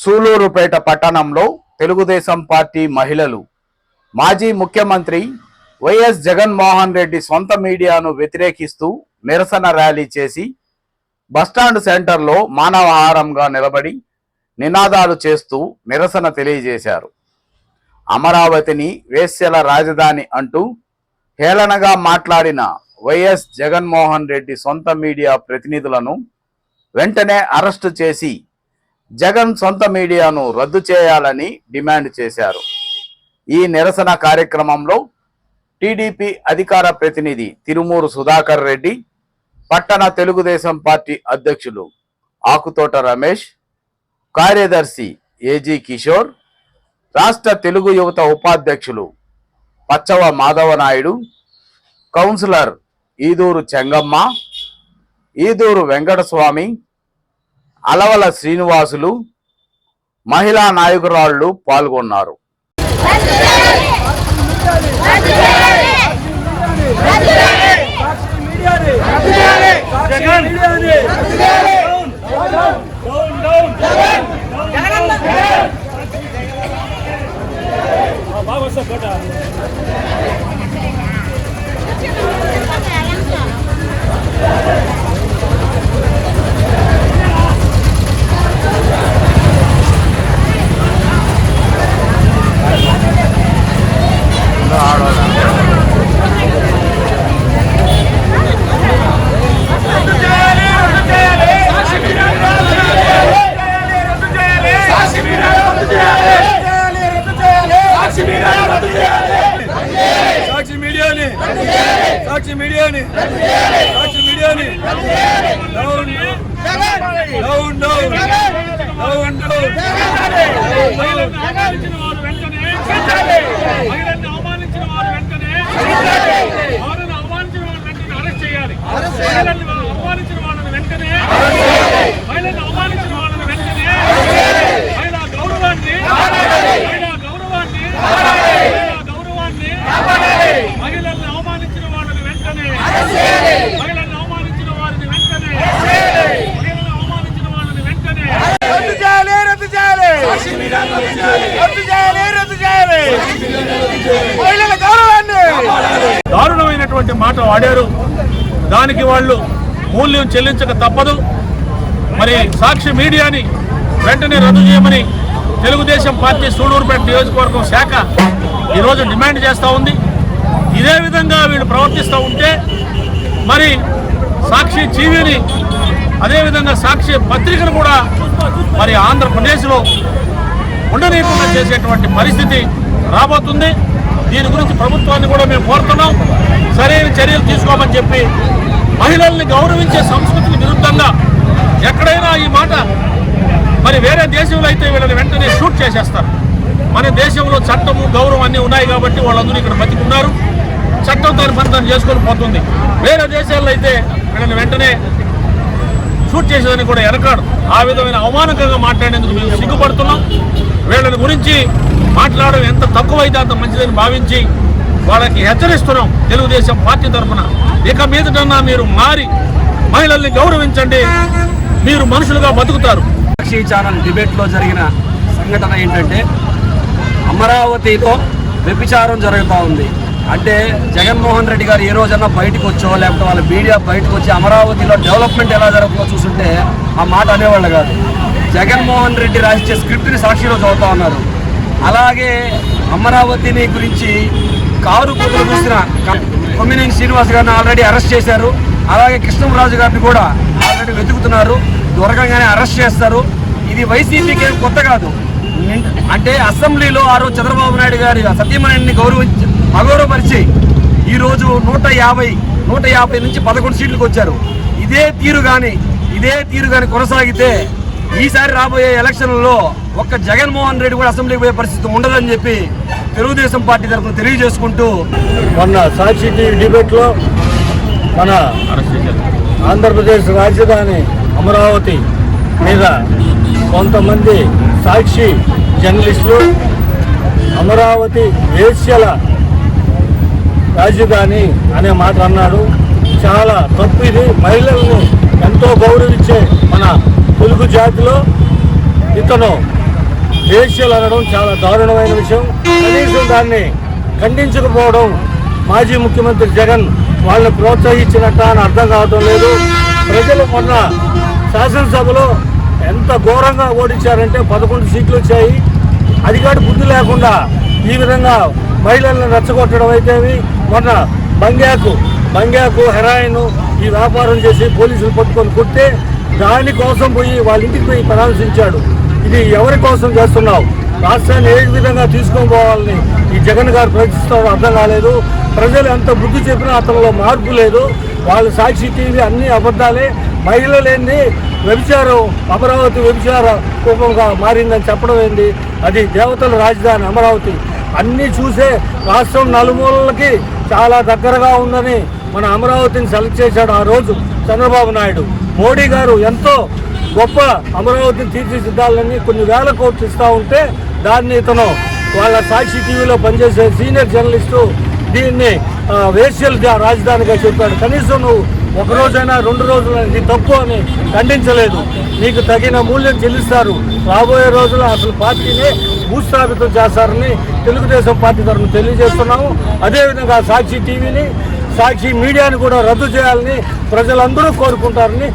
సూలూరుపేట పట్టణంలో తెలుగుదేశం పార్టీ మహిళలు మాజీ ముఖ్యమంత్రి వైఎస్ జగన్మోహన్ రెడ్డి సొంత మీడియాను వ్యతిరేకిస్తూ నిరసన ర్యాలీ చేసి బస్టాండ్ సెంటర్లో మానవహారంగా నిలబడి నినాదాలు చేస్తూ నిరసన తెలియజేశారు. అమరావతిని వేశ్యల రాజధాని అంటూ హేళనగా మాట్లాడిన వైఎస్ జగన్మోహన్ రెడ్డి సొంత మీడియా ప్రతినిధులను వెంటనే అరెస్టు చేసి జగన్ సొంత మీడియాను రద్దు చేయాలని డిమాండ్ చేశారు. ఈ నిరసన కార్యక్రమంలో టీడీపీ అధికార ప్రతినిధి తిరుమూరు సుధాకర్ రెడ్డి పట్టణ తెలుగుదేశం పార్టీ అధ్యక్షులు ఆకుతోట రమేష్ కార్యదర్శి ఏజీ కిషోర్ రాష్ట్ర తెలుగు యువత ఉపాధ్యక్షులు పచ్చవ మాధవ నాయుడు కౌన్సిలర్ ఈదూరు చెంగమ్మ ఈదూరు వెంకటస్వామి అలవల శ్రీనివాసులు మహిళా నాయకురాళ్ళు పాల్గొన్నారు. సాక్షి మీడియాని సాక్షి మీడియాని down down down down down వెంటనే మహిళల్ని అవమానించిన వారు వెంటనే వారిని అవమానించిన వారు వెంటనే అరెస్ట్ చేయాలి మహిళల్ని అవమానించిన వాళ్ళని వెంటనే మహిళల్ని అవమానించిన వాళ్ళని వెంటనే మహిళా గౌరవాన్ని మహిళా గౌరవాన్ని మహిళా గౌరవాన్ని మహిళల్ని అవమానించిన వాళ్ళని వెంటనే మహిళల్ని అవమానించిన వారిని వెంటనే మహిళల్ని అవమానించిన వాళ్ళని వెంటనే రద్దు చేయాలి రద్దు చేయాలి రద్దు చేయాలి రద్దు చేయాలి మహిళల గౌరవాన్ని దారుణమైనటువంటి మాట వాడారు దానికి వాళ్ళు మూల్యం చెల్లించక తప్పదు. మరి సాక్షి మీడియాని వెంటనే రద్దు చేయమని తెలుగుదేశం పార్టీ సూడూరుపేట నియోజకవర్గం శాఖ ఈరోజు డిమాండ్ చేస్తూ ఉంది. ఇదే విధంగా వీళ్ళు ప్రవర్తిస్తూ ఉంటే మరి సాక్షి టీవీని అదేవిధంగా సాక్షి పత్రికను కూడా మరి ఆంధ్రప్రదేశ్లో ఉండనీయకుండా చేసేటువంటి పరిస్థితి రాబోతుంది. దీని గురించి ప్రభుత్వాన్ని కూడా మేము కోరుతున్నాం. సరైన చర్యలు తీసుకోమని చెప్పి మహిళల్ని గౌరవించే సంస్కృతికి విరుద్ధంగా ఎక్కడైనా ఈ మాట మరి వేరే దేశంలో అయితే వీళ్ళని వెంటనే షూట్ చేసేస్తారు. మన దేశంలో చట్టము గౌరవం అన్నీ ఉన్నాయి కాబట్టి వాళ్ళందరూ ఇక్కడ బతికున్నారు. చట్టం దాని పని దాన్ని చేసుకొని పోతుంది. వేరే దేశాల్లో అయితే వీళ్ళని వెంటనే షూట్ చేసేదని కూడా వెనకాడు ఆ విధమైన అవమానకంగా మాట్లాడేందుకు మేము సిగ్గుపడుతున్నాం. వీళ్ళని గురించి మాట్లాడడం ఎంత తక్కువైతే అంత మంచిదని భావించి వాళ్ళకి హెచ్చరిస్తున్నాం తెలుగుదేశం పార్టీ తరఫున. ఇక మీదటన్నా మీరు మారి మహిళల్ని గౌరవించండి. మీరు మనుషులుగా బతుకుతారు. సాక్షి ఛానల్ డిబేట్లో జరిగిన సంఘటన ఏంటంటే అమరావతితో వ్యభిచారం జరుగుతూ ఉంది. అంటే జగన్మోహన్ రెడ్డి గారు ఏ రోజన్నా బయటకు వచ్చో లేకపోతే వాళ్ళ మీడియా బయటకు వచ్చి అమరావతిలో డెవలప్మెంట్ ఎలా జరుగుతుందో చూస్తుంటే ఆ మాట అనేవాళ్ళు కాదు. జగన్మోహన్ రెడ్డి రాసిచ్చే స్క్రిప్ట్ని సాక్షిలో చదువుతా ఉన్నారు. అలాగే అమరావతిని గురించి కారు కూతురు చూసిన కొమ్మినేని శ్రీనివాస్ గారిని ఆల్రెడీ అరెస్ట్ చేశారు. అలాగే కృష్ణరాజు గారిని కూడా ఆల్రెడీ వెతుకుతున్నారు. దొరకంగానే అరెస్ట్ చేస్తారు. ఇది వైసీపీకి ఏం కొత్త కాదు. అంటే అసెంబ్లీలో ఆ రోజు చంద్రబాబు నాయుడు గారి సత్యమణిని గౌరవించి అగౌరవపరిచి ఈరోజు నూట యాభై నూట యాభై నుంచి పదకొండు సీట్లకు వచ్చారు. ఇదే తీరు కానీ ఇదే తీరు కానీ కొనసాగితే ఈసారి రాబోయే ఎలక్షన్లలో ఒక్క జగన్మోహన్ రెడ్డి కూడా అసెంబ్లీకి పోయే పరిస్థితి ఉండదని చెప్పి తెలుగుదేశం పార్టీ తరఫున తెలియజేసుకుంటూ మొన్న సాక్షి టీవీ డిబేట్లో మన ఆంధ్రప్రదేశ్ రాజధాని అమరావతి మీద కొంతమంది సాక్షి జర్నలిస్టులు అమరావతి వేశ్యల రాజధాని అనే మాట అన్నాడు. చాలా తప్పు ఇది. మహిళలను ఎంతో గౌరవించే మన తెలుగు జాతిలో ఇతను వేశ్యలు అనడం చాలా దారుణమైన విషయం. కనీసం దాన్ని ఖండించకపోవడం మాజీ ముఖ్యమంత్రి జగన్ వాళ్ళని ప్రోత్సహించినట్ట అని అర్థం కావడం లేదు. ప్రజలు మొన్న శాసనసభలో ఎంత ఘోరంగా ఓడించారంటే పదకొండు సీట్లు వచ్చాయి. అది కాదు బుద్ధి లేకుండా ఈ విధంగా మహిళలను రెచ్చగొట్టడం అయితేవి మొన్న బంగ్యాకు బంగ్యాకు హెరాయిన్ ఈ వ్యాపారం చేసి పోలీసులు పట్టుకొని కొట్టే దానికోసం పోయి వాళ్ళ ఇంటికి పోయి పరామర్శించాడు. ఇది ఎవరి కోసం చేస్తున్నావు? రాష్ట్రాన్ని ఏ విధంగా తీసుకొని పోవాలని ఈ జగన్ గారు ప్రయత్నిస్తారో అర్థం కాలేదు. ప్రజలు ఎంత బుద్ధి చెప్పినా అతనిలో మార్పు లేదు. వాళ్ళు సాక్షి టీవీ అన్ని అబద్ధాలే. మహిళలేంది వ్యభిచారం అమరావతి వ్యభిచార రూపంగా మారిందని చెప్పడం ఏంది? అది దేవతల రాజధాని అమరావతి. అన్నీ చూసే రాష్ట్రం నలుమూలలకి చాలా దగ్గరగా ఉందని మన అమరావతిని సెలెక్ట్ చేశాడు ఆ రోజు చంద్రబాబు నాయుడు. మోడీ గారు ఎంతో గొప్ప అమరావతిని తీర్చిదిద్దాలని కొన్ని వేల కోట్లు ఇస్తూ ఉంటే దాన్ని ఇతను వాళ్ళ సాక్షి టీవీలో పనిచేసే సీనియర్ జర్నలిస్టు దీన్ని వేషియల్ జా- రాజధానిగా చెప్పాడు. కనీసం నువ్వు ఒక రోజైనా రెండు రోజులు ఇది తప్పు అని ఖండించలేదు. నీకు తగిన మూల్యం చెల్లిస్తారు. రాబోయే రోజుల్లో అసలు పార్టీని భూస్థాపితం చేస్తారని తెలుగుదేశం పార్టీ తరఫున తెలియజేస్తున్నాము. అదేవిధంగా సాక్షి టీవీని సాక్షి మీడియాను కూడా రద్దు చేయాలని ప్రజలందరూ కోరుకుంటారని